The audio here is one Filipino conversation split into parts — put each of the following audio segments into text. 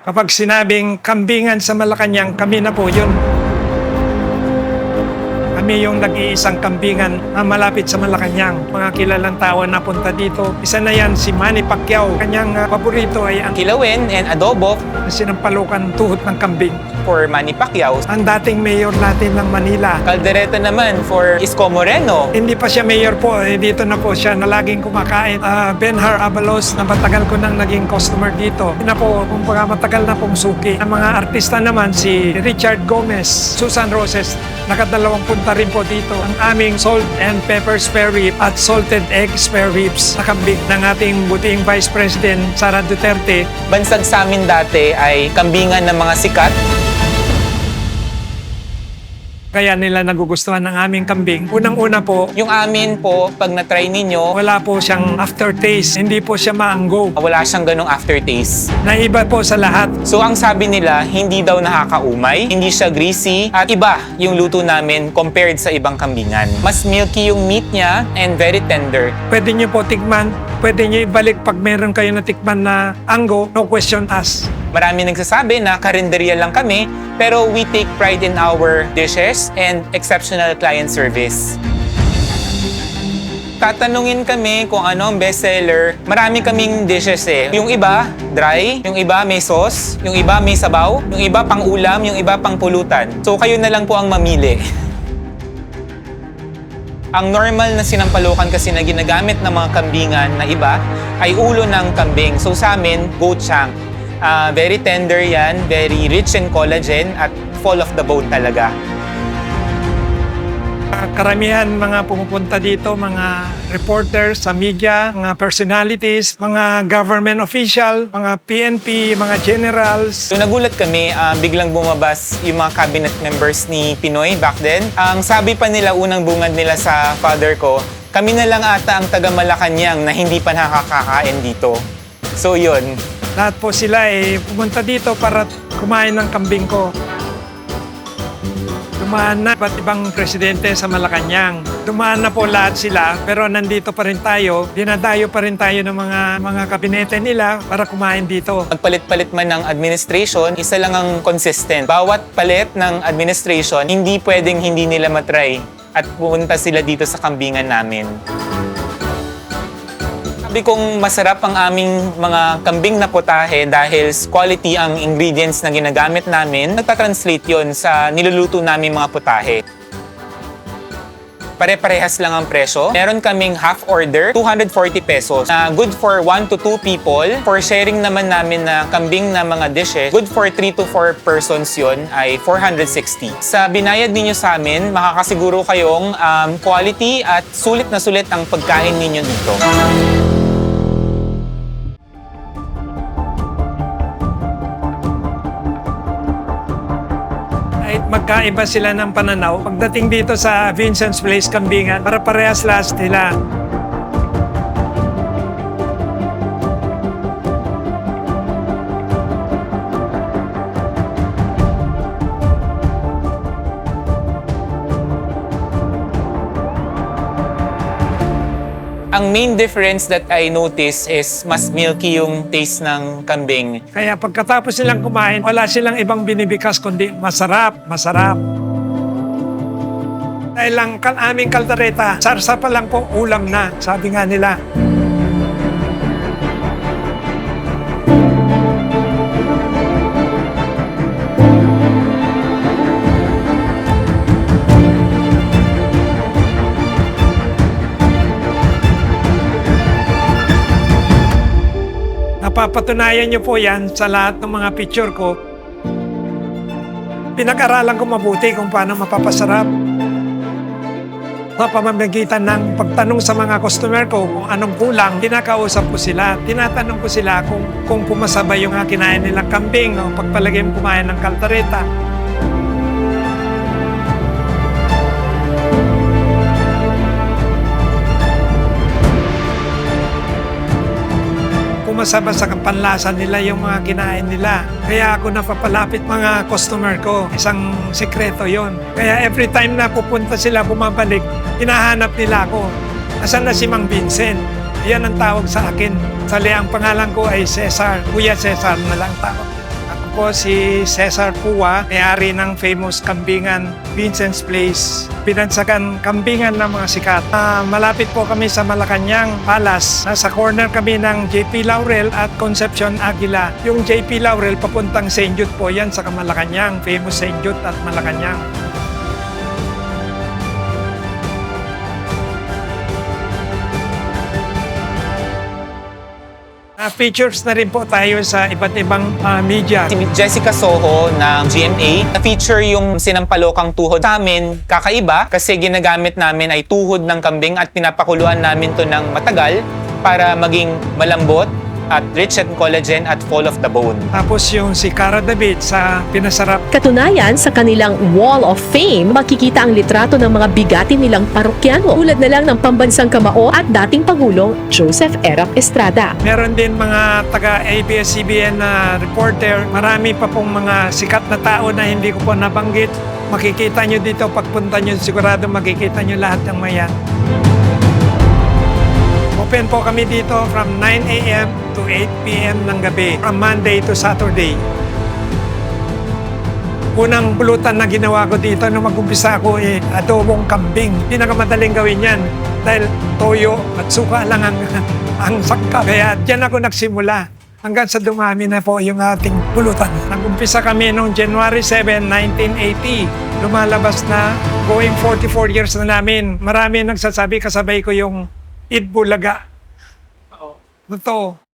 Kapag sinabing kambingan sa Malacanang, kami na po yun. Kami yung nag-iisang kambingan na malapit sa Malacanang. Mga kilalang tao na punta dito. Isa na yan si Manny Pacquiao. Kanyang ah, paborito ay ang Kilawin and adobo sinampalukan tuhod ng kambing. for Manny Pacquiao. Ang dating mayor natin ng Manila. Caldereta naman for Isko Moreno. Hindi pa siya mayor po, eh, dito na po siya na laging kumakain. Ah, Benhar Abalos, na matagal ko nang naging customer dito. Na po, kumbaga matagal na pong suki. Ang mga artista naman, si Richard Gomez, Susan Roses, nakadalawang punta rin po dito. Ang aming salt and pepper spare rib at salted egg spare ribs nakambig ng ating buting Vice President Sara Duterte Bansag sa amin dati ay kambingan ng mga sikat. Kaya nila nagugustuhan ng aming kambing. Unang-una po, Yung amin po, pag na-try ninyo, wala po siyang aftertaste. Hindi po siya maanggo. wala siyang ganong aftertaste. Naiba po sa lahat. So ang sabi nila, hindi daw nakakaumay, hindi siya greasy, at iba yung luto namin compared sa ibang kambingan. Mas milky yung meat niya and very tender. Pwede niyo po tikman. Pwede niyo ibalik pag meron kayo na tikman na anggo. No question asked. Marami nagsasabi na karinderya lang kami, pero we take pride in our dishes and exceptional client service. Tatanungin kami kung ano ang bestseller. Marami kaming dishes eh. Yung iba, dry. Yung iba, may sauce. Yung iba, may sabaw. Yung iba, pang ulam. Yung iba, pang pulutan. So, kayo na lang po ang mamili. Ang normal na sinampalukan kasi na ginagamit ng mga kambingan na iba ay ulo ng kambing. So sa amin, goat shank. Ah, very tender yan, very rich in collagen at full of the bone talaga. Ah, Karamihan mga pumupunta dito, mga reporters sa media, mga personalities, mga government official, mga PNP, mga generals. So nagulat kami, ah, biglang bumabas yung mga cabinet members ni Pinoy back then. Ang sabi pa nila, unang bungad nila sa father ko, kami na lang ata ang taga Malacanang na hindi pa nakakakain dito. So yun, Lahat po sila eh pumunta dito para kumain ng kambing ko. Dumaan na iba't ibang presidente sa Malacanang. Dumaan na po lahat sila pero nandito pa rin tayo. Dinadayo pa rin tayo ng mga mga kabinete nila para kumain dito. Magpalit-palit man ng administration, isa lang ang consistent. Bawat palit ng administration, hindi pwedeng hindi nila matry at pumunta sila dito sa kambingan namin. Sabi kong masarap ang aming mga kambing na putahe dahil quality ang ingredients na ginagamit namin. Nagtatranslate yon sa niluluto namin mga putahe. Pare-parehas lang ang presyo. Meron kaming half order, 240 pesos. Na good for 1 to 2 people. For sharing naman namin na kambing na mga dishes, good for 3 to 4 persons yon ay 460. Sa binayad ninyo sa amin, makakasiguro kayong um, quality at sulit na sulit ang pagkain ninyo dito. Magkaiba sila ng pananaw, pagdating dito sa Vincent's Place Kambingan, para parehas lahat sila. Ang main difference that I notice is mas milky yung taste ng kambing. Kaya pagkatapos silang kumain, wala silang ibang binibikas kundi masarap, masarap. Dahil lang aming kaldereta, sarsa pa lang po ulam na, sabi nga nila. Napapatunayan niyo po yan sa lahat ng mga picture ko. Pinag-aralan ko mabuti kung paano mapapasarap. Sa pamamagitan ng pagtanong sa mga customer ko kung anong kulang, kinakausap ko sila. Tinatanong ko sila kung, kung pumasabay yung kinain nilang kambing o pagpalagay mo kumain ng kaltareta. Pumasaba sa panlasa nila yung mga kinain nila. Kaya ako napapalapit mga customer ko. Isang sekreto yon. Kaya every time na pupunta sila, bumabalik, hinahanap nila ako. Asan na si Mang Vincent? Yan ang tawag sa akin. Sali ang pangalan ko ay Cesar. Kuya Cesar na lang tawag akin. po si Cesar Pua, may-ari ng famous kambingan Vincent's Place. Pinansagan kambingan ng mga sikat. Ah, malapit po kami sa Malacanang Palace. Nasa corner kami ng JP Laurel at Concepcion Aguila. Yung JP Laurel papuntang St. Jude po yan sa Malacanang. Famous St. Jude at Malacanang. Ah, features na rin po tayo sa iba't ibang ah, media. Si Jessica Soho ng GMA, na-feature yung sinampalokang tuhod sa amin. Kakaiba kasi ginagamit namin ay tuhod ng kambing at pinapakuluan namin to ng matagal para maging malambot at rich in collagen at full of the bone. Tapos yung si Cara David sa pinasarap Katunayan, sa kanilang Wall of Fame, makikita ang litrato ng mga bigati nilang parokyano. Tulad na lang ng pambansang kamao at dating Pangulong Joseph Erap Estrada. Meron din mga taga ABS-CBN na reporter. Marami pa pong mga sikat na tao na hindi ko po nabanggit. Makikita nyo dito, pagpunta nyo, sigurado makikita nyo lahat ng mayan. Open po kami dito from 9 a.m. to 8 p.m. ng gabi, from Monday to Saturday. Unang pulutan na ginawa ko dito nung mag-umpisa ako eh, adobong kambing. Pinakamadaling gawin yan dahil toyo at suka lang ang, ang sangkap. Kaya dyan ako nagsimula hanggang sa dumami na po yung ating pulutan. Nag-umpisa kami noong January 7, 1980. Lumalabas na going 44 years na namin. Marami nagsasabi kasabay ko yung Itbulaga. Totoo.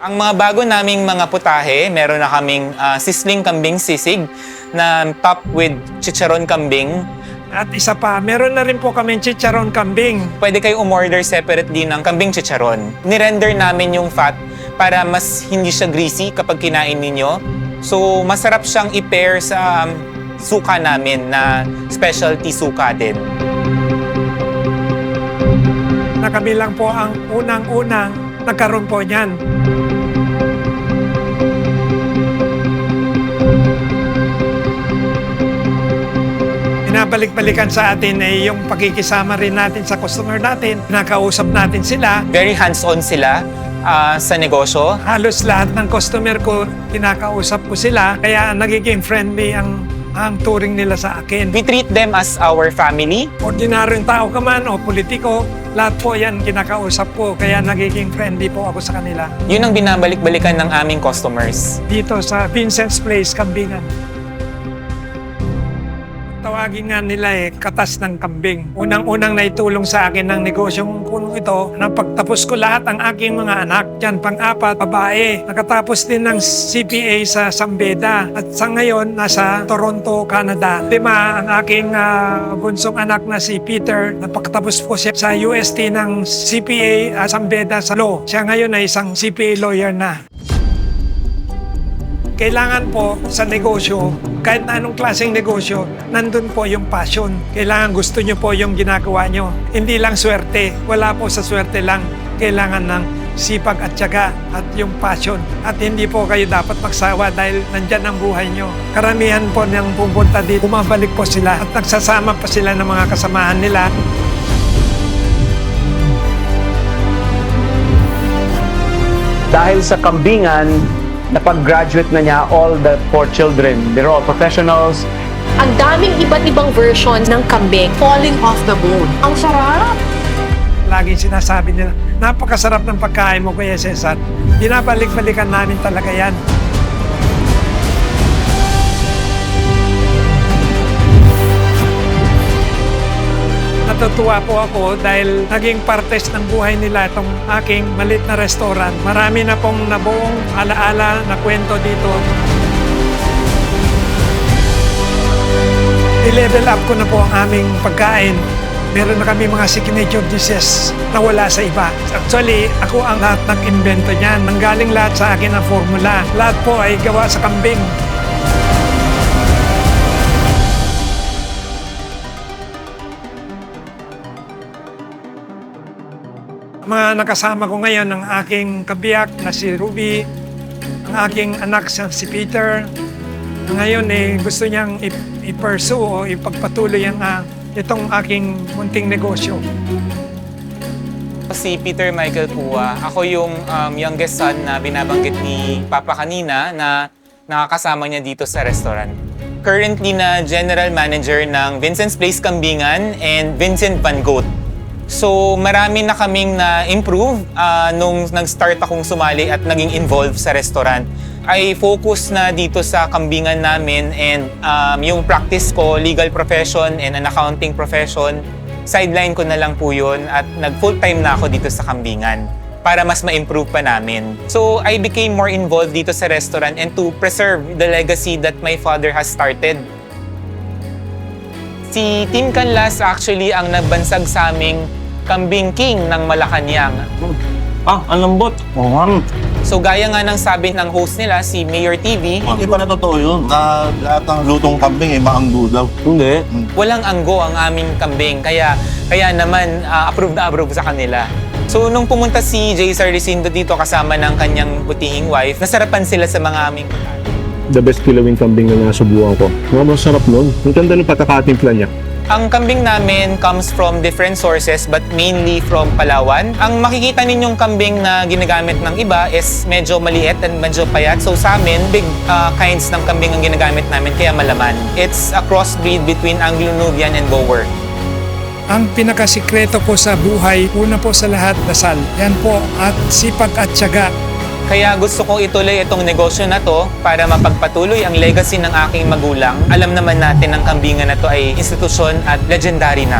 Ang mga bago naming mga putahe, meron na kaming ah, sisling kambing sisig na top with chicharon kambing. At isa pa, meron na rin po kami chicharon kambing. Pwede kayo umorder separately ng kambing chicharon. Nirender namin yung fat para mas hindi siya greasy kapag kinain ninyo. So, masarap siyang i-pair sa um, suka namin na specialty suka din. na kami lang po ang unang-unang nagkaroon po niyan. Pinabalik-balikan sa atin ay yung pagkikisama rin natin sa customer natin. Nakausap natin sila. Very hands-on sila ah, sa negosyo. Halos lahat ng customer ko, kinakausap ko sila. Kaya nagiging friendly ang ang turing nila sa akin. We treat them as our family. Ordinaryong tao ka man o politiko, lahat po yan kinakausap ko. Kaya nagiging friendly po ako sa kanila. Yun ang binabalik-balikan ng aming customers. dito sa Vincent's Place, Kambingan. Tawagin nga nila eh, katas ng kambing. Unang-unang naitulong sa akin ng negosyong punong ito na pagtapos ko lahat ang aking mga anak. Yan, pang-apat, babae. Nakatapos din ng CPA sa Sambeda at sa ngayon nasa Toronto, Canada. Lima ang aking ah, bunsong anak na si Peter. Napagtapos po siya sa UST ng CPA uh, Sambeda sa law. Siya ngayon ay isang CPA lawyer na kailangan po sa negosyo, kahit na anong klaseng negosyo, nandun po yung passion. Kailangan gusto nyo po yung ginagawa nyo. Hindi lang swerte. Wala po sa swerte lang. Kailangan ng sipag at tiyaga at yung passion. At hindi po kayo dapat magsawa dahil nandyan ang buhay nyo. Karamihan po niyang pupunta dito, bumabalik po sila at nagsasama pa sila ng mga kasamahan nila. dahil sa kambingan, napag-graduate na niya all the four children. They're all professionals. Ang daming iba't ibang versions ng kambing. Falling off the bone. Ang sarap! Laging sinasabi nila, napakasarap ng pagkain mo, Kuya Cesar. Binabalik-balikan namin talaga yan. Natutuwa po ako dahil naging partes ng buhay nila itong aking malit na restaurant. Marami na pong nabuong alaala na kwento dito. I-level up ko na po ang aming pagkain. Meron na kami mga signature dishes na wala sa iba. Actually, ako ang lahat ng invento niyan. Nanggaling lahat sa akin ang formula. Lahat po ay gawa sa kambing. Mga nakasama ko ngayon ang aking kabiyak na si Ruby, ang aking anak sa si Peter. Ngayon eh, gusto niyang i-pursue o ipagpatuloy ang ah, itong aking munting negosyo. Si Peter Michael Pua. Ako yung um, youngest son na binabanggit ni Papa kanina na nakakasama niya dito sa restaurant. Currently na general manager ng Vincent's Place Kambingan and Vincent Van Gogh. So marami na kaming na-improve ah, nung nag-start akong sumali at naging involved sa restaurant. I focus na dito sa kambingan namin and um, yung practice ko, legal profession and an accounting profession, sideline ko na lang po yun at nag-full-time na ako dito sa kambingan para mas ma-improve pa namin. So I became more involved dito sa restaurant and to preserve the legacy that my father has started. Si Tim Canlas actually ang nagbansag sa aming kambing king ng Malacanang. Ah, ang lambot. Oo nga. So gaya nga ng sabi ng host nila, si Mayor TV, Hindi pa na totoo yun. Na lahat ng lutong kambing ay maanggo daw. Hindi. walang anggo ang aming kambing. Kaya, kaya naman, ah, approve na approve sa kanila. So nung pumunta si Jay Sarricindo dito kasama ng kanyang butihing wife, nasarapan sila sa mga aming the best kilawing kambing na nasubukan ko. Mga masarap nun. Ang ganda ng patakatimpla niya. Ang kambing namin comes from different sources but mainly from Palawan. Ang makikita ninyong kambing na ginagamit ng iba is medyo maliit and medyo payat. So sa amin, big uh, kinds ng kambing ang ginagamit namin kaya malaman. It's a crossbreed between Anglo-Nubian and Boer. Ang pinakasikreto po sa buhay, una po sa lahat, dasal. Yan po, at sipag at tiyaga. Kaya gusto kong ituloy itong negosyo na to para mapagpatuloy ang legacy ng aking magulang. Alam naman natin ang kambingan na to ay institusyon at legendary na.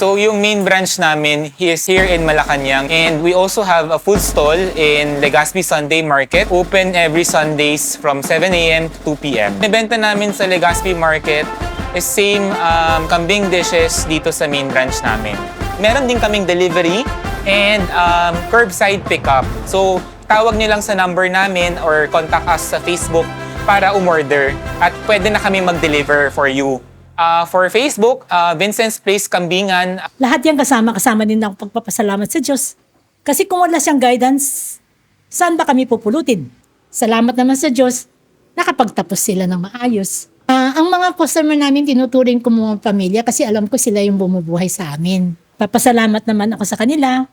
So yung main branch namin he is here in Malacanang and we also have a food stall in Legazpi Sunday Market. Open every Sundays from 7 a.m. to 2 p.m. Ibenta namin sa Legazpi Market is same um, kambing dishes dito sa main branch namin. Meron din kaming delivery and um, curbside pickup. So tawag niyo lang sa number namin or contact us sa Facebook para umorder at pwede na kami mag-deliver for you. Ah, for Facebook, ah, Vincent's Place Kambingan, lahat yan kasama, kasama din ako pagpapasalamat sa Diyos. Kasi kung wala siyang guidance, saan ba kami pupulutin? Salamat naman sa Diyos, nakapagtapos sila ng maayos. Ah, ang mga customer namin, tinuturing ko mga pamilya kasi alam ko sila yung bumubuhay sa amin. Papasalamat naman ako sa kanila